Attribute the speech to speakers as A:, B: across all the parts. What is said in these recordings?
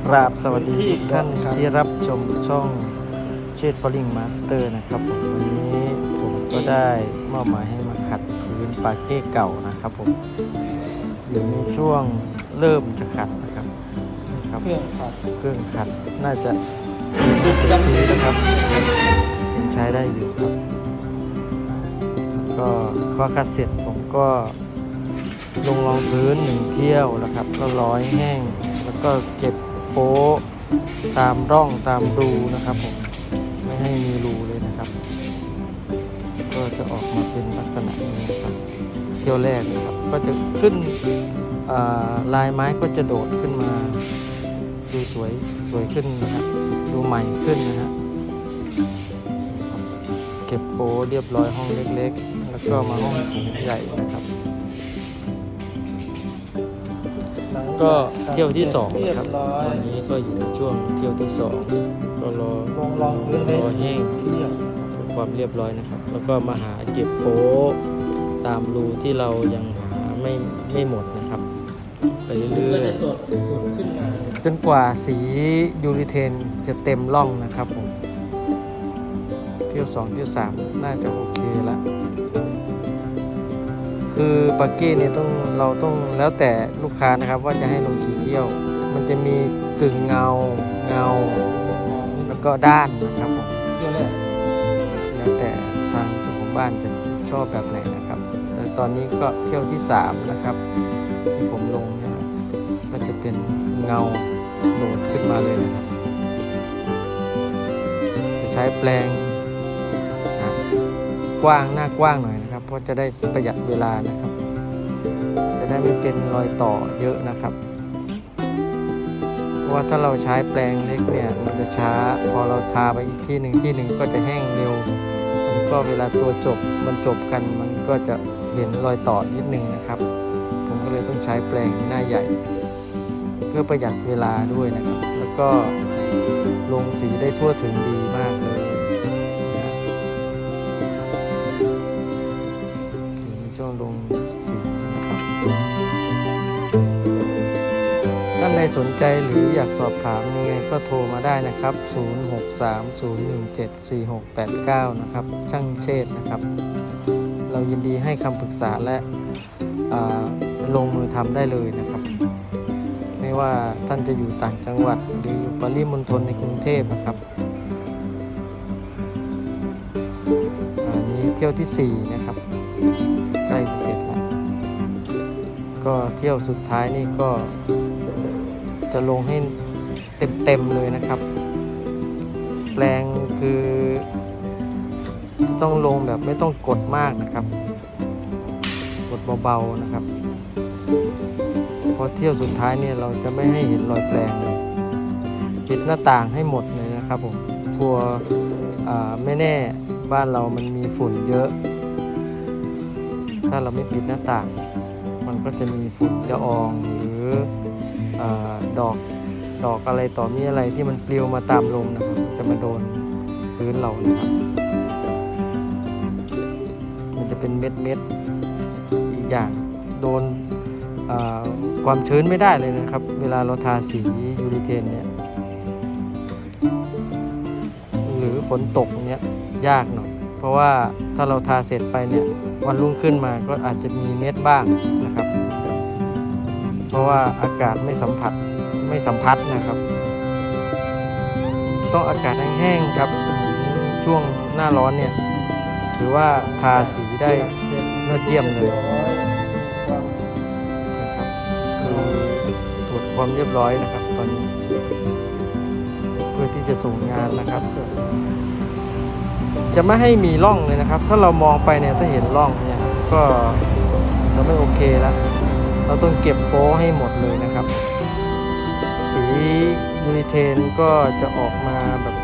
A: ครับสวัสดีทุกท่านที่รับชมช่องเชดฟอลลิงมาสเตอร์นะครับผมวันนี้ผมก็ได้มอบหมายให้มาขัดพื้นปาเก้เก่านะครับผมอยู่ในช่วงเริ่มจะขัดนะครับครับ
B: เครื่องขัด
A: เครื่องขัดน่าจะยี่สิบปีนะครับยังใช้ได้อยู่ครับ ก็ข้อคัดเสร็จผมก็ลงรองพื้นหนึ่งเที่ยวนะครับ ก็ร้อยแห้งแล้วก็เก็บ โป๊ะตามร่องตามรูนะครับผมไม่ให้มีรูเลยนะครับ ก็จะออกมาเป็นลักษณะนี้นะครับ เที่ยวแรกนะครับ ก็จะขึ้นลายไม้ก็จะโดดขึ้นมาดูสวยสวยขึ้นนะครับดูใหม่ขึ้นนะฮะเก็บโปเรียบร้อยห้องเล็ก ๆ แล้วก็มาห้องถุงใหญ่นะครับ ก็เที่ยวที่สอง
B: เรีย
A: นะครับ
B: บร้อ
A: ต
B: ย
A: อนนี้ก็อยู่ในช่วงเที่ยวที่สองก็รอ
B: ลงรองพื้นได้
A: รอแห้ง
B: เที่ยว
A: เพื่อความเรียบร้อยนะครับ แล้วก็มาหาเก็บโป๊ตามรูที่เรายังหาไม่ไม่หมดนะครับ ไปเรื่
B: ก็
A: อย
B: จะสดสดขึ้นมา
A: ๆจนกว่าสียูริเทนจะเต็มร่องนะครับผมเที่ยวสองเที่ยวสามน่าจะโอเคแล้ว คือปักกี้เนี่ยต้องเราต้องแล้วแต่ลูกค้านะครับว่าจะให้ลงกี่เที่ยว มันจะมีกึ่งเงาเงา แล้วก็ด้านนะครับผม
B: เที่ยวแรก
A: แล้วแต่ทางเจ้าของบ้านจะชอบแบบไหนนะครับแล้วตอนนี้ก็เที่ยวที่ 3 นะครับที่ผมลงนะครับก็จะเป็นเงาโดดขึ้นมาเลยนะครับ จะใช้แปลงนะกว้างหน้ากว้างหน่อยนะครับ เพราะจะได้ประหยัดเวลานะครับ จะได้ไม่เป็นรอยต่อเยอะนะครับ เพราะว่าถ้าเราใช้แปลงเล็กเนี่ยมันจะช้าพอเราทาไปอีกที่หนึ่งที่หนึ่งก็จะแห้งเร็วมันก็เวลาตัวจบมันจบกันมันก็จะเห็นรอยต่อนิดนึงนะครับ ผมก็เลยต้องใช้แปลงหน้าใหญ่ เพื่อประหยัดเวลาด้วยนะครับ แล้วก็ลงสีได้ทั่วถึงดีมากเลย สนใจหรืออยากสอบถามยังไงก็โทรมาได้นะครับ 0630174689 นะครับ ช่างเชษนะครับ เรายินดีให้คำปรึกษาและลงมือทำได้เลยนะครับ ไม่ว่าท่านจะอยู่ต่างจังหวัดหรืออยู่ปริมณฑลในกรุงเทพนะครับอันนี้เที่ยวที่ 4 นะครับ ใกล้จะเสร็จแล้ว ก็เที่ยวสุดท้ายนี่ก็ จะลงให้เต็มๆเลยนะครับ แปลงคือต้องลงแบบไม่ต้องกดมากนะครับ กดเบาๆนะครับพราะเที่ยวสุดท้ายเนี่ยเราจะไม่ให้เห็นรอยแปลงเลยปิดหน้าต่างให้หมดเลยนะครับผมกลัวไม่แน่บ้านเรามันมีฝุ่นเยอะ ถ้าเราไม่ปิดหน้าต่าง มันก็จะมีฝุ่นละอองหรือ อดอกดอกอะไรต่อมีอะไรที่มันปลิวมาตามลมนะครับจะมาโดนพื้นเรานะครับ มันจะเป็นเม็ดเม็ดอีกอย่างโดนความชื้นไม่ได้เลยนะครับ เวลาเราทาสียูริเทนเนี่ยหรือฝนตกเนี้ยยากหน่อยเพราะว่าถ้าเราทาเสร็จไปเนี่ยวันรุ่งขึ้นมาก็อาจจะมีเม็ดบ้าง รับเพราะว่าอากาศไม่สัมผัสไม่สัมผัสนะครับ ต้องอากาศแห้งๆครับช่วงหน้าร้อนเนี่ย ถือว่าทาสีได้ยอดเยี่ยมเลยนะครับคือตรวจความเรียบร้อยนะครับ ตอนนี้ เพื่อที่จะส่งงานนะครับ จะไม่ให้มีร่องเลยนะครับ ถ้าเรามองไปเนี่ยถ้าเห็นร่องเนี่ยก็จะไม่โอเคแล้ว เราต้องเก็บโป๊ให้หมดเลยนะครับ สียูริเทนก็จะออกมาแบบ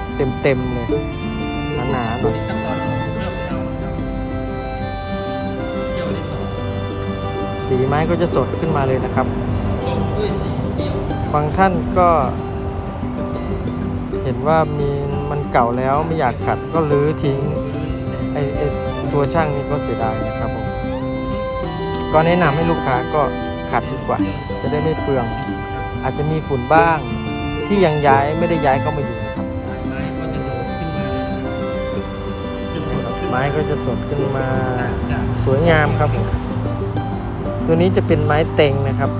A: เต็มๆเลยหนาๆหน่อย
B: ขั้นตอนของเริ่มเรานะครับเที่ยวที่สอง
A: สีไม้ก็จะสดขึ้นมาเลยนะครับ บางท่านก็ เห็นว่ามีมันเก่าแล้วไม่อยากขัดก็รื้อทิ้งไอไอตัวช่างนี้ก็เสียดายนะครับผมก็แนะนำให้ลูกค้าก็ ขัดดีกว่า จะได้ไม่เปลือง อาจจะมีฝุ่นบ้าง
B: เที่
A: ยังย้ายไม่ได้ย้ายเข้ามาอยู่นะครับ
B: ไม้ก็จะโดดขึ้นมาเลยนะครับจะสดขึ้น
A: ไม้ก็จะสดขึ้นมา
B: จาก
A: สวยงามครับผมตัวนี้จะเป็นไม้เต็งนะครับ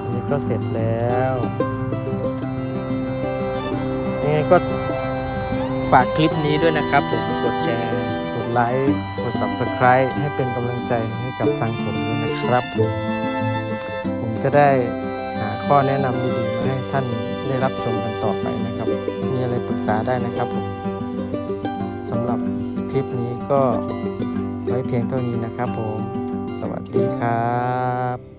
A: อันนี้ก็เสร็จแล้วยังไงก็ฝากคลิปนี้ด้วยนะครับผมกดแชร์กดไลค์ก ด subscribe ให้เป็นกำลังใจให้กับทางผมด้วยนะครับ ผมจะได้หาข้อแนะนำดีๆมาให้ท่านได้รับชมกันต่อไปนะครับ มีอะไรปรึกษาได้นะครับผมสำหรับคลิปนี้ก็ไว้เพียงเท่านี้นะครับผม สวัสดีครับ